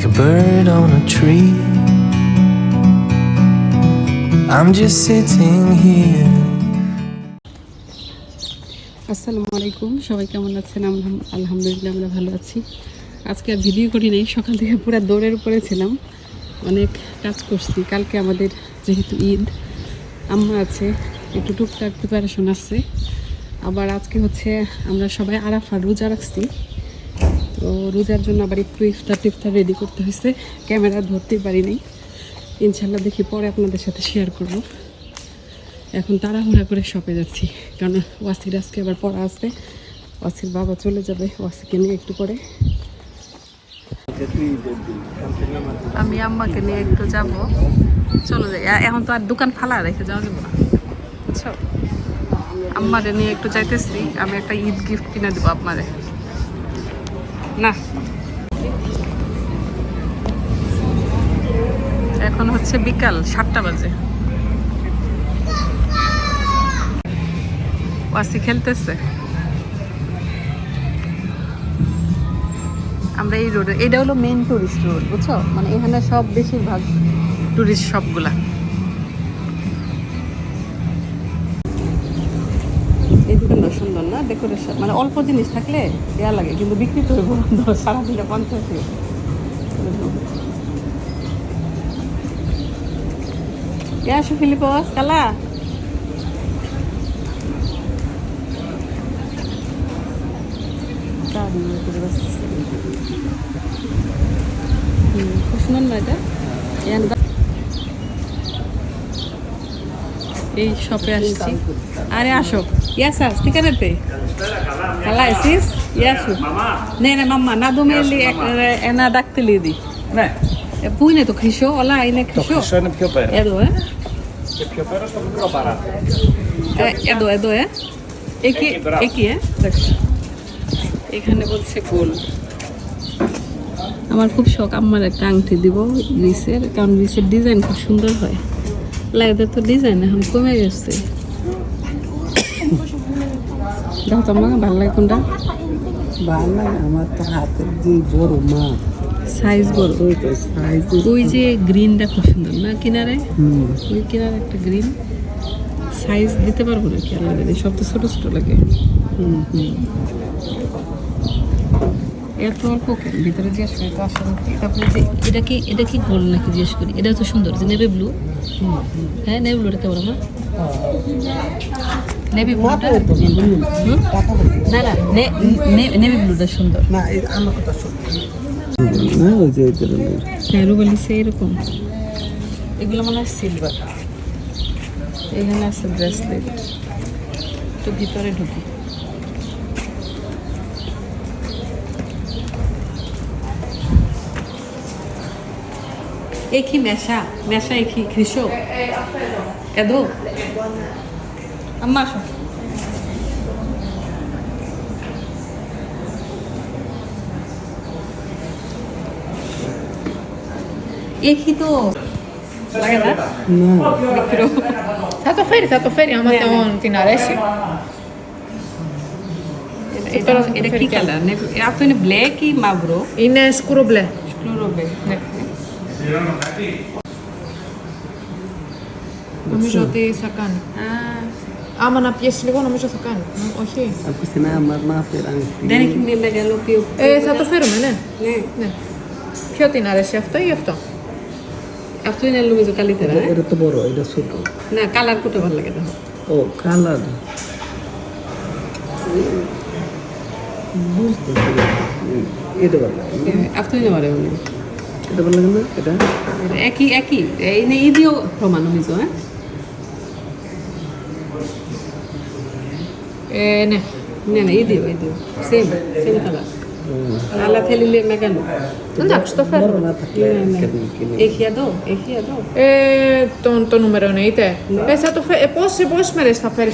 like a bird on a tree. I'm just sitting here. আসসালামু আলাইকুম সবাই কেমন আছেন? আলহামদুলিল্লাহ আমরা ভালো আছি। আজকে আর ভিডিও করি নাই, সকাল থেকে পুরো দৌড়ের উপরে ছিলাম। অনেক কাজ করছি। কালকে আমাদের যেহেতু ঈদ, আম্মা আছে, একটু টুকটাক প্রিপারেশন আছে। আবার আজকে হচ্ছে আমরা সবাই আরাফা রোজা রাখছি। তো রোজার জন্য আবার একটু ইফতার টিফতার রেডি করতে হয়েছে। ক্যামেরা ধরতে পারি নাই। ইনশাল্লাহ দেখি পরে আপনাদের সাথে শেয়ার করব। এখন তাড়াহুড়া করে শপে যাচ্ছি। কারণ ওয়াসির আজকে আবার পড়া আসবে ওয়াসির বাবা চলে যাবে ওয়াসিকে নিয়ে একটু পরে। আমি আম্মাকে নিয়ে একটু যাব। চলো যাই। এখন তো আর দোকান ফালা রেখে যাওয়া যাবে না। বুঝছ? আম্মারে নিয়ে একটু যাইতেছি। আমি একটা ঈদ গিফট কিনে দেবো আপনারে। না। এখন হচ্ছে বিকাল সাতটা বাজে। ওয়াসি খেলতেছে। আমরা এই রোডে এটা হলো মেন টুরিস্ট রোড বুঝছ? মানে এখানে সব বেশিরভাগ টুরিস্ট সবগুলা। ডেকোরেশন মানে অল্প জিনিস থাকলে দেয়া লাগে, কিন্তু বিক্রি করে সারাদিনে পঞ্চাশ করে এই শপে আসছি। আরে আসো। ইয়াস আস ঠিকানাতে খালা আইসিস ইয়াসু নে নে মাম্মা না দুমে এনা ডাকতে লি এ পিও পায় তো পুরো এ একি একি এ দেখ এখানে বলছে গোল আমার খুব শখ আমার একটা আংটি দিব রিসের কারণ রিসের ডিজাইন খুব সুন্দর হয় লাইদের তো ডিজাইন এখন কমে গেছে দেখো তো আমার ভালো লাগে কোনটা? ভালো লাগে আমার তো হাতের যে বড় মা। সাইজ বড়। সাইজ ওই যে গ্রিনটা খুব সুন্দর না কিনারে? ওই কিনারে একটা গ্রিন সাইজ দিতে পারব না কি জানে, সব তো ছোটো ছোটো লাগে। এত অল্প ভিতরে জিজ্ঞেস করি তো আসলে তারপরে যে এটা কি এটা কি গোল নাকি জিজ্ঞেস করি? এটা তো সুন্দর যে নেভি ব্লু হ্যাঁ নেভি ব্লুটা কেমন আমার নেভি ব্লুটা না না নেভি ব্লুটা সুন্দর। না আমার কথা এরকম এগুলো মনে হয় সিলভার এখানে আছে ব্রেসলেট তো ভিতরে ঢুকি। έχει μέσα, μέσα έχει χρυσό. Εδώ. Αμάσου. Έχει το... Ναι. Θα το φέρει, θα το φέρει άμα τον, την αρέσει. Ε, είναι, ναι, είναι, είναι, είναι, είναι, είναι, είναι, είναι, είναι, Πληρώνω κάτι; Νομίζω ότι θα κάνει. Άμα να πιέσεις λίγο, νομίζω θα κάνει. Όχι. Ακούστε να μάθει Δεν έχει μια μεγαλοποιημένη. Ε, θα το φέρουμε, ναι. ναι. ναι. Ποιο την αρέσει, αυτό ή αυτό; Αυτό είναι νομίζω καλύτερα. Ε, το μπορώ, είναι σούπο. Ναι, καλά, πού ναι. ναι. ναι, το βάλα και. Ω, καλά. Αυτό είναι ωραίο. এটা ভালো লাগে না এটা একই একই είναι ίδιο χρώμα νομίζω ε? Ε, ναι. ναι ναι ίδιο ίδιο same same color αλλά θέλει λίγο μεγάλο Εντάξει, το বড় φέρνω. না থাকলে ναι, ναι. কেন কিনে έχει εδώ έχει εδώ Ε, τον, το νούμερο εννοείται. Ε, θα το φέ... ε, πώς, σε πόσες μέρες θα φέρεις.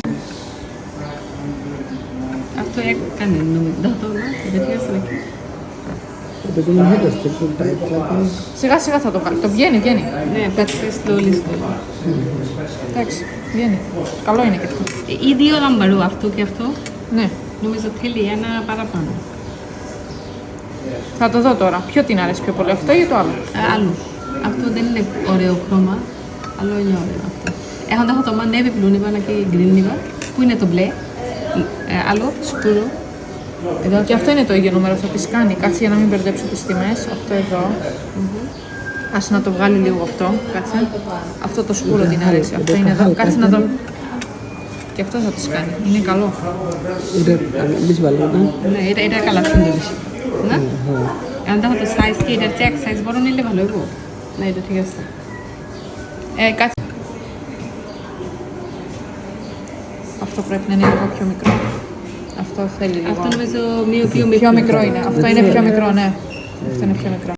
αυτό έκανε νομίζω δεν το να δεν χρειάζεται να παιδί μου τα. Σιγά σιγά θα το κάνει. Το βγαίνει, βγαίνει. Ναι, εντάξει, το λύσετε. Εντάξει, βγαίνει. Καλό είναι και αυτό. Ή δύο λαμπαρού, αυτό και αυτό. Ναι. Νομίζω θέλει ένα παραπάνω. Θα το δω τώρα. Ποιο την αρέσει πιο πολύ, αυτό ή το άλλο; ε, άλλο. Αυτό δεν είναι ωραίο χρώμα, αλλά είναι ωραίο αυτό. Έχω το μανέβι πλούνιβα, και γκρίνιβα, που είναι το μπλε. Ε, άλλο, σκούρο, স্কুলো Ed oggi a te ne toglie il numero sottiscani, cazzo io non mi perdevo su questi mes, a to je to. A se na to vgali li u to, cazzo. A to to školo dinari se, a to i ne da, cazzo na to. Και αυτό θα τους κάνει. Είναι καλό. এটা বেশ ভালো না না এটা এটা colour সুন্দর বেশি না এখন দেখো তো সাইজ কি এটার চেক সাইজ বড় নিলে ভালো হইব না এটা ঠিক আছে Ε, κάτσε. Αυτό πρέπει να είναι λίγο πιο μικρό. Αυτό θέλει λίγο. Αυτό νομίζω μείο πιο μικρό. Πιο μικρό είναι. Αυτό είναι πιο μικρό, ναι. Αυτό είναι πιο μικρό.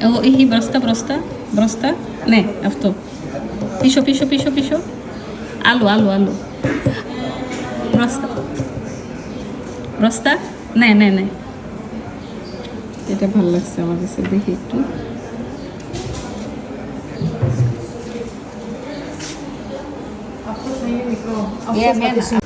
Εγώ έχει μπροστά, μπροστά, μπροστά. Ναι, αυτό. Πίσω, πίσω, πίσω, πίσω. Άλλο, άλλο, άλλο. Μπροστά. Μπροστά. Ναι, ναι, ναι. এটা ভালো লাগছে আমার কাছে দেখি একটু Αυτό θα είναι μικρό. Yeah, man.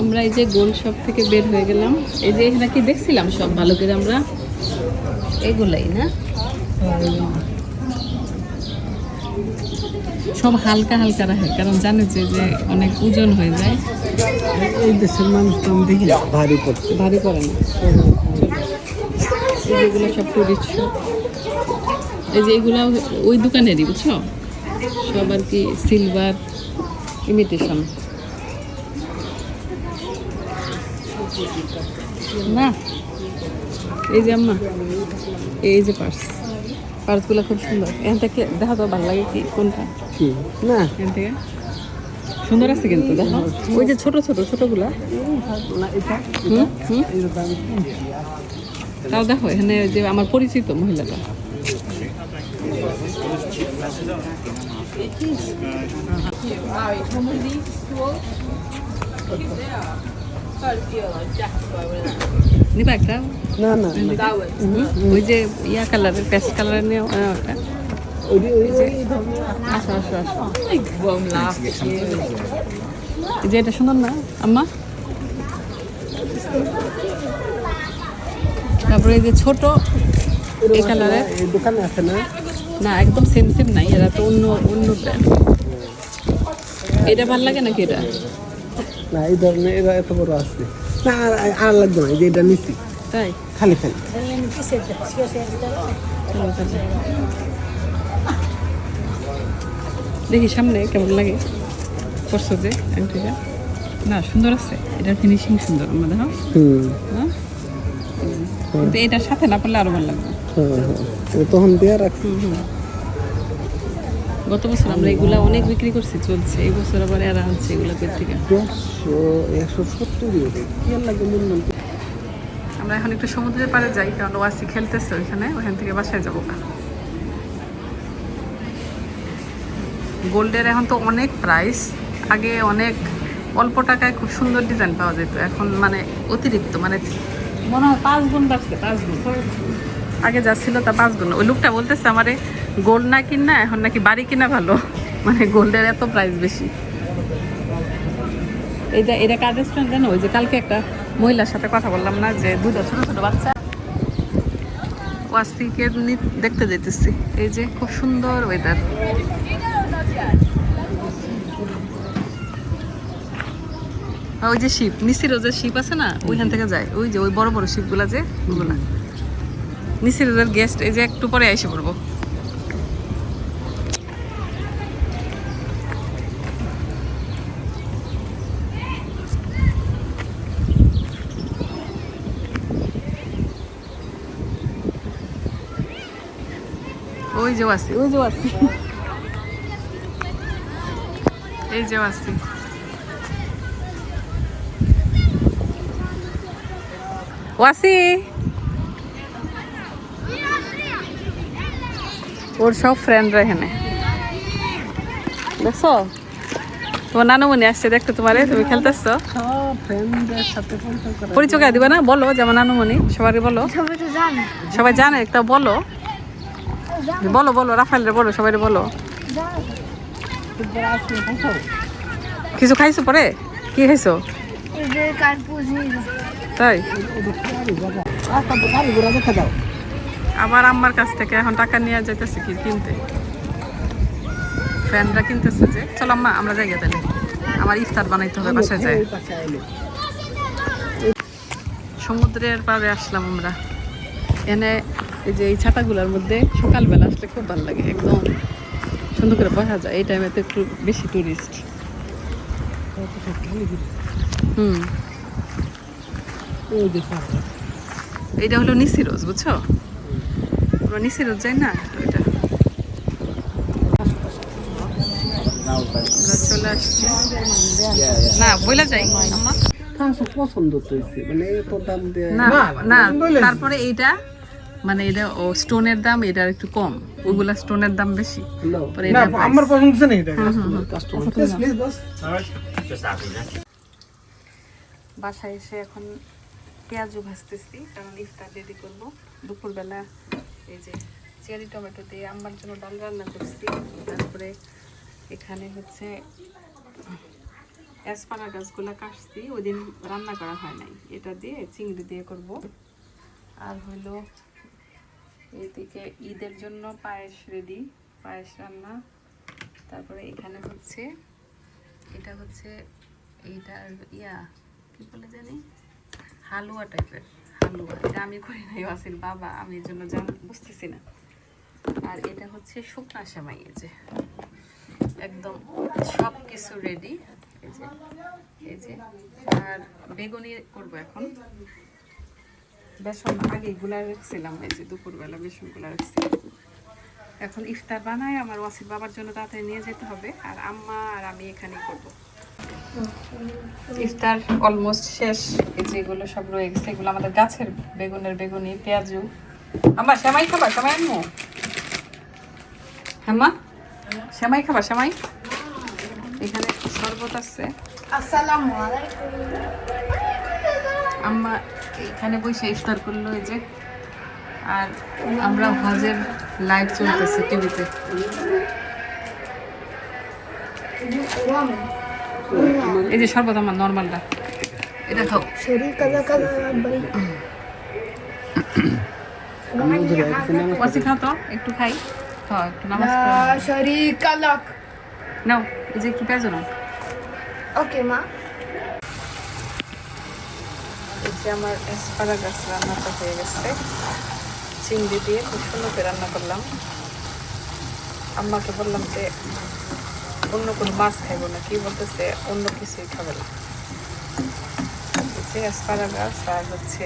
আমরা এই যে গোল শপ থেকে বের হয়ে গেলাম। এই যে এখানে কি দেখছিলাম সব ভালো করে আমরা? এগুলাই না? সব হালকা হালকা রাখে কারণ জানে যে যে অনেক ওজন হয়ে যায়। এই দেশের মানুষ তো আমি দেখি ভারী করছে। ভারী করে না। এগুলো সব টুরিস্ট এই যে এগুলো ওই দোকানেরই বুঝছ? সব আর কি সিলভার ইমিটেশন না এই যে আম্মা এই যে পার্স পার্সগুলো খুব সুন্দর। এখান থেকে দেখা তো ভালো লাগে কি কোনটা? কি? না। এখান থেকে। সুন্দর আছে কিন্তু দেখো। ওই যে ছোট ছোট ছোটগুলা। না এটা হুম হুম এইটা আমি কিনছি। একটা ওই যে ইয়া কালারের কালারের যে- এটা না আম্মা তারপরে এই যে ছোট এই কালারের দোকানে আছে না না একদম সেম সেম নাই এরা তো অন্য অন্য ব্র্যান্ড এটা ভালো লাগে নাকি এটা? না এই ধরনের এরা এত বড় আছে। না আর- আর লাগবে না এই যে এটা নিচ্ছি তাই? খালি খালি। দেখি সামনে কেমন লাগে। করছ যে আংটিটা না সুন্দর আছে। এটার ফিনিশিং সুন্দর আমাদের হ্যাঁ? এটার সাথে না পড়লে আরও ভালো লাগবে। হ্যাঁ হ্যাঁ। তখন দেওয়া রাখছি। গত বছর আমরা এগুলা অনেক বিক্রি করছি চলছে। এই বছর আবার এরা আনছে এগুলো দেড়শো একশো সত্তর কি লাগে আমরা এখন একটু সমুদ্রের পাড়ে যাই কারণ ওয়াসি খেলতেছে ওইখানে ওখান থেকে বাসায় যাব গোল্ডের এখন তো অনেক প্রাইস আগে অনেক অল্প টাকায় খুব সুন্দর ডিজাইন পাওয়া যেত। এখন মানে অতিরিক্ত মানে মনে হয় পাঁচ গুণ বাড়ছে পাঁচ গুণ। আগে যা ছিল তা পাঁচ গুণ ওই লোকটা বলতেছে আমারে গোল্ড না কিনা এখন নাকি বাড়ি কিনা ভালো। মানে গোল্ডের এত প্রাইস বেশি। এইটা এটা কার রেস্টুরেন্ট জানো? ওই যে কালকে একটা মহিলার সাথে কথা বললাম না, যে দুটো ছোট ছোট বাচ্চা। ওয়াসিকে দেখতে যেতেছি এই যে খুব সুন্দর ওয়েদার ওই যে শিপ নিসিরও যে শিপ আছে না, ওইখান থেকে যায়। ওই যে, ওই বড় বড় শিপগুলা যে, ওগুলা। নিসিরোদের গেস্ট এই যে একটু পরে এসে পড়ব। ওই যে ওই যে এই যে ওয়াসি! ওর সব ফ্রেন্ডরা এখানে। দেখছ? তোমার নানুমণি আসছে দেখতে তোমারে তুমি খেলতেছো? সব পরিচয় দিবা না? বলো যেমন নানুমণি সবারই বলো। সবাই জানে। একটা বলো। বলো বলো রাফাইল বলো সবাই বলো। কিছু খাইছো পরে? কি খাইছো? এই যে কার্পুজ। তাই? আবার আম্মার কাছ থেকে এখন টাকা নিয়ে যাইতেছে কি কিনতে? ফ্রেন্ডরা কিনতেছে যে চলো আম্মা আমরা গিয়ে তাহলে। আমার ইফতার বানাইতে হবে বাসায় যায়। সমুদ্রের পাড়ে আসলাম আমরা। এনে এই যে এই ছাতাগুলোর মধ্যে সকালবেলা আসলে খুব ভালো লাগে একদম সুন্দর করে বসা যায়। এই টাইমে তো একটু বেশি টুরিস্ট হুম। এইটা হলো নিসিরোজ বুঝছ? আমরা নিসিরোজ যাই না? ওইটা। চলে আসছি। না বইলা যাই। আম্মা। কাছে পছন্দ মানে দাম না না তারপরে এইটা মানে এটা ও স্টোনের দাম এটার একটু কম। ওইগুলা স্টোনের দাম বেশি। এটা আমার পছন্দ না এটা। বাসায় এসে এখন পেঁয়াজও ভাজতেছি। কারণ ইফতার রেডি করব। দুপুরবেলা এই যে চেরি টমেটো দিয়ে আম্মার জন্য ডাল রান্না করছি। তারপরে এখানে হচ্ছে অ্যাসপারা গাছগুলো কাটছি ওই দিন রান্না করা হয় নাই। এটা দিয়ে চিংড়ি দিয়ে করব। আর হলো এদিকে ঈদের জন্য পায়েস রেডি, পায়েস রান্না। তারপরে এখানে হচ্ছে, এটা হচ্ছে এইটার ইয়া, কি বলে জানি? হালুয়া টাইপের এটা আমি করি নাই, ওয়াসির বাবা, আমি এর জন্য জান বুঝতেছি না। আর এটা হচ্ছে শুকনা সেমাই, এই যে। একদম সব কিছু রেডি এই যে এই যে। আর বেগুনি করব এখন। বেসন আগে গুলা রাখছিলাম, এই যে দুপুরবেলা বেসনগুলা রাখছি এখন ইফতার বানায়, আমার ওয়াসির বাবার জন্য তাড়াতাড়ি নিয়ে যেতে হবে, আর আম্মা আর আমি এখানে করব। ইফতার অলমোস্ট শেষ। এই যে এগুলো সব রয়ে গেছে। এগুলো আমাদের গাছের বেগুনের বেগুনি পেঁয়াজু। আমার সেমাই খাবার সেমাই আনমু হ্যাঁ মা সেমাই খাবার সেমাই? এখানে শরবত আছে। আসসালামু আম্মা এখানে বসে ইফতার করল এই যে। আর আমরা হজের লাইভ চলতেছে টিভিতে। এই যে শরবত আমার নর্মালটা। এটা খাও। শরীর কাদা কাদা ভাই খাও তো একটু খাই। খাও একটু নামাজ। শরীর কালাক নাও এই যে একটু পেঁয়াজ নাও। ওকে মা। এই যে আমার অ্যাসপারাগাস রান্নাটা হয়ে গেছে। চিংড়ি দিয়ে খুব সুন্দর করে রান্না করলাম। আম্মাকে বললাম যে অন্য কোনো মাছ খাইবো না। কি বলতেছে? অন্য কিছুই খাবে না। যে অ্যাসপারাগাস আর হচ্ছে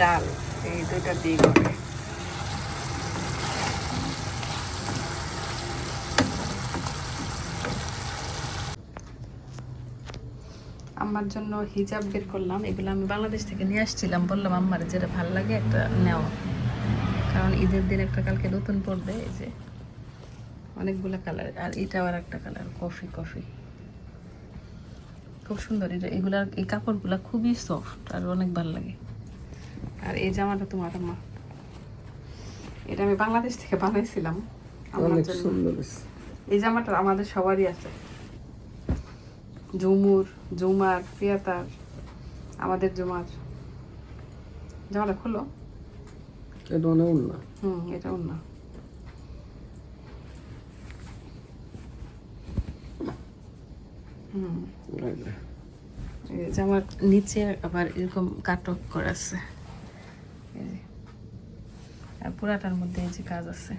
ডাল, এই দুইটা দিয়ে করে আম্মার জন্য হিজাব বের করলাম। এগুলো আমি বাংলাদেশ থেকে নিয়ে আসছিলাম। বললাম আমার যেটা ভালো লাগে একটা নেওয়া কারণ ঈদের দিন একটা কালকে নতুন পড়বে, এই যে। অনেকগুলো কালার আর এটাও আর একটা কালার কফি কফি খুব সুন্দর এটা এগুলার এই কাপড়গুলো খুবই সফট আর অনেক ভালো লাগে। আর এই জামাটা তোমার মা এটা আমি বাংলাদেশ থেকে বানাইছিলাম অনেক সুন্দর এই জামাটা আমাদের সবারই আছে। জুমুর জুমার পিয়াতার আমাদের জুমার। জামাটা খোলো। এটা অন্য হুম এটা অন্য জামার নিচে আবার এরকম কাটক করা আছে। আর পুরাটার মধ্যে এই যে কাজ আছে।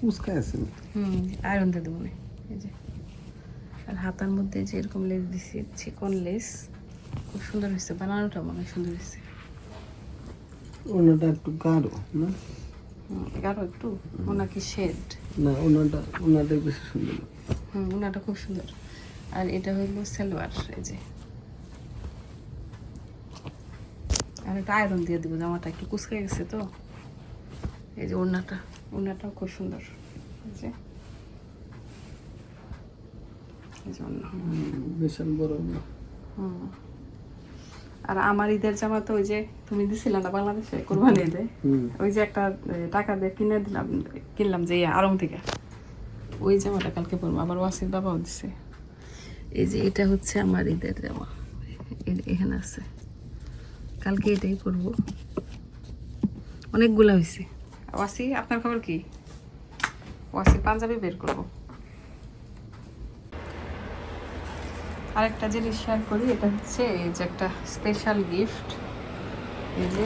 কুচকা আছে। হুম আয়রন দিয়ে দেবো। এই যে। আর হাতার মধ্যে যে এরকম লেস দিছি চিকন লেস খুব সুন্দর হয়েছে। বানানোটা মনে হয় সুন্দর হয়েছে। অন্যটা একটু গাঢ় না? গাঢ় একটু। ওনাকে শেড না অন্যটা অন্যটা বেশি সুন্দর। হুম ওনাটা খুব সুন্দর। আর এটা হইল সালোয়ার এই যে। আর এটা আয়রন দিয়ে দিব জামাটা একটু কুচকে গেছে তো। এই যে ওড়নাটা ওনাটাও খুব সুন্দর। এই যে। বিশাল বড়। আর আমার ঈদের জামা তো ওই যে তুমি দিছিলে না বাংলাদেশে কোরবানি ঈদে? ওই যে একটা টাকা দিয়ে কিনে দিলাম কিনলাম যে আড়ং থেকে। ওই জামাটা কালকে পরবো আবার ওয়াসির বাবাও দিছে। এই যে এটা হচ্ছে আমার ঈদের জামা এখানে আছে। কালকে এটাই পরবো অনেকগুলো হয়েছে। ওয়াসি, আপনার খবর কি? ওয়াসি পাঞ্জাবি বের করব। আরেকটা জিনিস শেয়ার করি, এটা হচ্ছে এই যে একটা স্পেশাল গিফট এই যে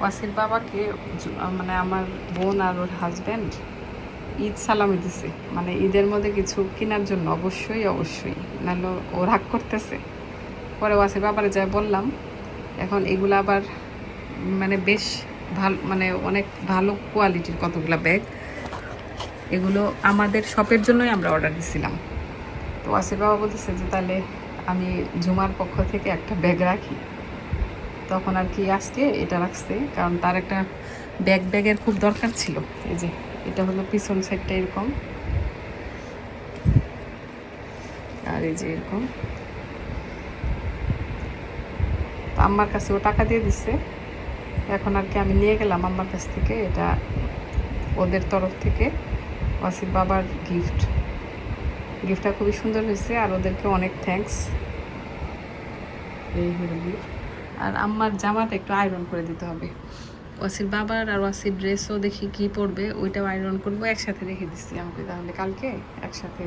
ওয়াসির বাবাকে মানে আমার বোন আর ওর হাজব্যান্ড ঈদ সালামি দিছে। মানে ঈদের মধ্যে কিছু কেনার জন্য, অবশ্যই অবশ্যই। নাহলে ও রাগ করতেছে। পরে ওয়াসির বাবারে যাই বললাম, এখন এগুলো আবার মানে বেশ ভালো মানে অনেক ভালো কোয়ালিটির কতগুলো ব্যাগ এগুলো আমাদের শপের জন্যই আমরা অর্ডার দিছিলাম। তো ওয়াসির বাবা বলতেছে যে তাহলে আমি ঝুমার পক্ষ থেকে একটা ব্যাগ রাখি। তখন আর কি আজকে এটা রাখছে, কারণ তার একটা ব্যাগ ব্যাগের খুব দরকার ছিল। এই যে, এটা হলো পিছন সাইডটা এরকম। এই যে এরকম। তো আম্মার কাছে ও টাকা দিয়ে দিচ্ছে এখন আর কি আমি নিয়ে গেলাম আম্মার কাছ থেকে। এটা ওদের তরফ থেকে। ওয়াসির বাবার গিফট গিফটটা খুবই সুন্দর হয়েছে আর ওদেরকে অনেক থ্যাঙ্কস এই হলো gift। আর আম্মার জামাটা একটু আয়রন করে দিতে হবে। ওয়াসির বাবার আর ওয়াসির ড্রেসও দেখি কি পরবে, ওইটাও আয়রন করব, একসাথে রেখে দিচ্ছি আমাকে তাহলে কালকে একসাথে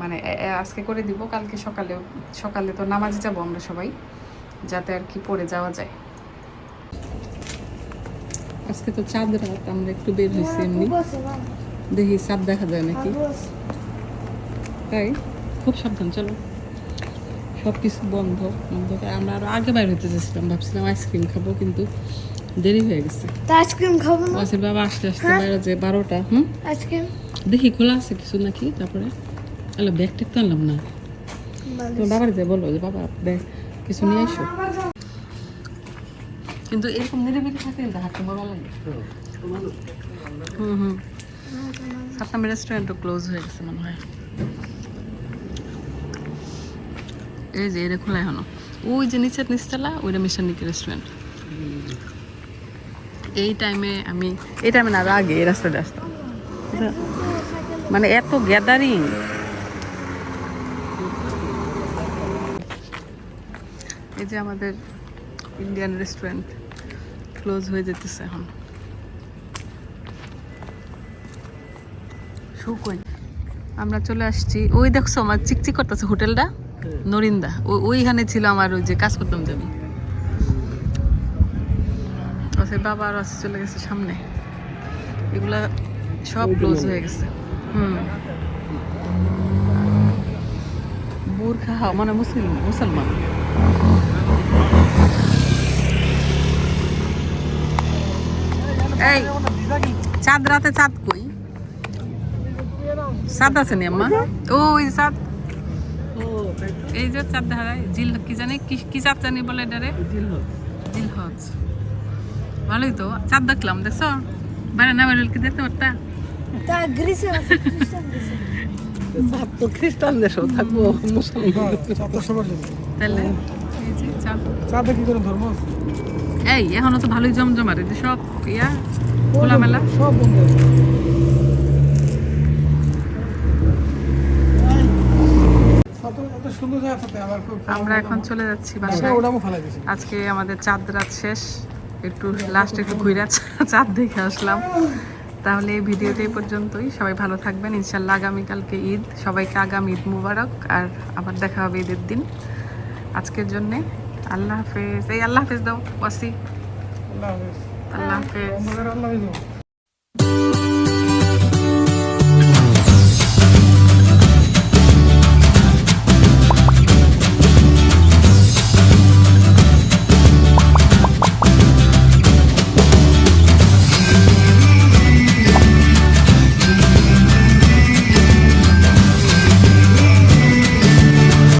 মানে আজকে করে দিব কালকে সকালে সকালে তো নামাজে যাব আমরা সবাই যাতে আর কি পরে যাওয়া যায়। আজকে তো চাঁদ রাত আমরা একটু বের হয়েছি এমনি। দেখি চাঁদ দেখা যায় নাকি? তাই? খুব সাবধান চলো। সব কিছু বন্ধ অন্ধকার আমরা আরও আগে বাইরে হতে চেয়েছিলাম ভাবছিলাম আইসক্রিম খাব কিন্তু দেরি হয়ে গেছে। আইসক্রিম খাব বাবা আসতে আসতে বাইরে যে বারোটা হুম? আইসক্রিম। দেখি খোলা আছে কিছু নাকি তারপরে? আলো ব্যাগ টেক তো আনলাম না। তোমার বাবার যে বলো যে বাবা ব্যাগ কিছু নিয়ে এসো কিন্তু এরকম নিরিবিলি থাকে কিন্তু হাঁটতে ভালো লাগে। হুম হুম। সাতটাম রেস্টুরেন্টও ক্লোজ হয়ে গেছে মনে হয়। এই যে এটা খোলা এখনও। ওই যে নিচের নিচতলা ওইটা মিশানিক রেস্টুরেন্ট এই টাইমে আমি এই টাইমে না আগে এই রাস্তাটা আসতাম। মানে এত গ্যাদারিং এই যে আমাদের ইন্ডিয়ান রেস্টুরেন্ট ক্লোজ হয়ে যেতেছে এখন। আমরা চলে আসছি। ওই দেখছ আমার চিকচিক করতেছে হোটেলটা? নরিন্দা। ওইখানে ছিল আমার ওই যে কাজ করতাম যাবি ওসে বাবা আর আছে চলে গেছে সামনে। এগুলা সব ক্লোজ হয়ে গেছে। হুম। বুরখা মানে মুসলিম মুসলমান। এই চাঁদ রাতে চাঁদ কই? চাঁদ আছে নি আম্মা? ও ওই চাঁদ। এই যে চাঁদ দেখা যায়। জিল কি জানি কি কি চাঁদ জানি বলে এটারে? জিল হজ ভালোই তো চাঁদ দেখলাম দেখছ? বাইরে না বাইরে কি দেখতে পারতা? তা গ্রিসে আছে খ্রিস্টান গ্রিসে চাঁদ তো খ্রিস্টান দেশ থাকব মুসলমান। তাহলে চাঁদ। কি করে ধর্ম এই এখনও তো ভালোই জমজমার এই সব ইয়া খোলামেলা। সব বন্ধ আমরা এখন চলে যাচ্ছি বাসায়। গেছে আজকে আমাদের চাঁদ রাত শেষ। একটু লাস্ট একটু ঘুরে চাঁদ দেখে আসলাম। তাহলে এই ভিডিওটা এই পর্যন্তই। সবাই ভালো থাকবেন। ইনশাল্লাহ আগামীকালকে ঈদ। সবাইকে আগামী ঈদ মুবারক। আর আবার দেখা হবে ঈদের দিন। আজকের জন্যে আল্লাহ হাফেজ। এই আল্লাহ হাফেজ দাও ওয়াসি। আল্লাহ হাফেজ। আল্লাহ হাফেজ। আল্লাহ হাফেজ।